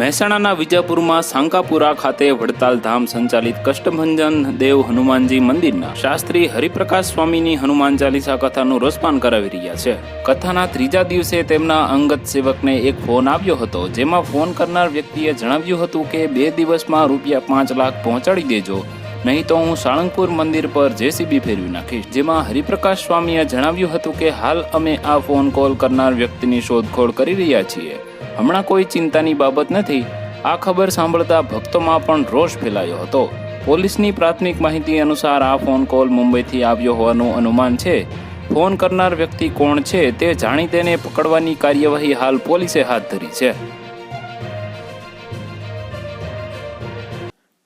મહેસાણાના વિજાપુરમાં સાંકાપુરા ખાતે વડતાલ ધામ સંચાલિત કષ્ટભંજન દેવ હનુમાનજી મંદિરના શાસ્ત્રી હરિપ્રકાશ સ્વામીની હનુમાન ચાલીસા કથાનું રસપાન કરાવી રહ્યા છે. કથાના ત્રીજા દિવસે તેમના અંગત સેવકને એક ફોન આવ્યો હતો, જેમાં ફોન કરનાર વ્યક્તિએ જણાવ્યું હતું કે બે દિવસમાં રૂપિયા પાંચ લાખ પહોંચાડી દેજો નહીં તો હું સાળંગપુર મંદિર પર જેસીબી ફેરવી નાખીશ. જેમાં હરિપ્રકાશ સ્વામીએ જણાવ્યું હતું કે હાલ અમે આ ફોન કોલ કરનાર વ્યક્તિની શોધખોળ કરી રહ્યા છીએ. હમણાં કોઈ ચિંતાની બાબત નથી. આ ખબર સાંભળતા ભક્તોમાં પણ રોષ ફેલાયો હતો. પોલીસની પ્રાથમિક માહિતી અનુસાર આ ફોન કોલ મુંબઈથી આવ્યો હોવાનું અનુમાન છે. ફોન કરનાર વ્યક્તિ કોણ છે તે જાણી તેને પકડવાની કાર્યવાહી હાલ પોલીસે હાથ ધરી છે.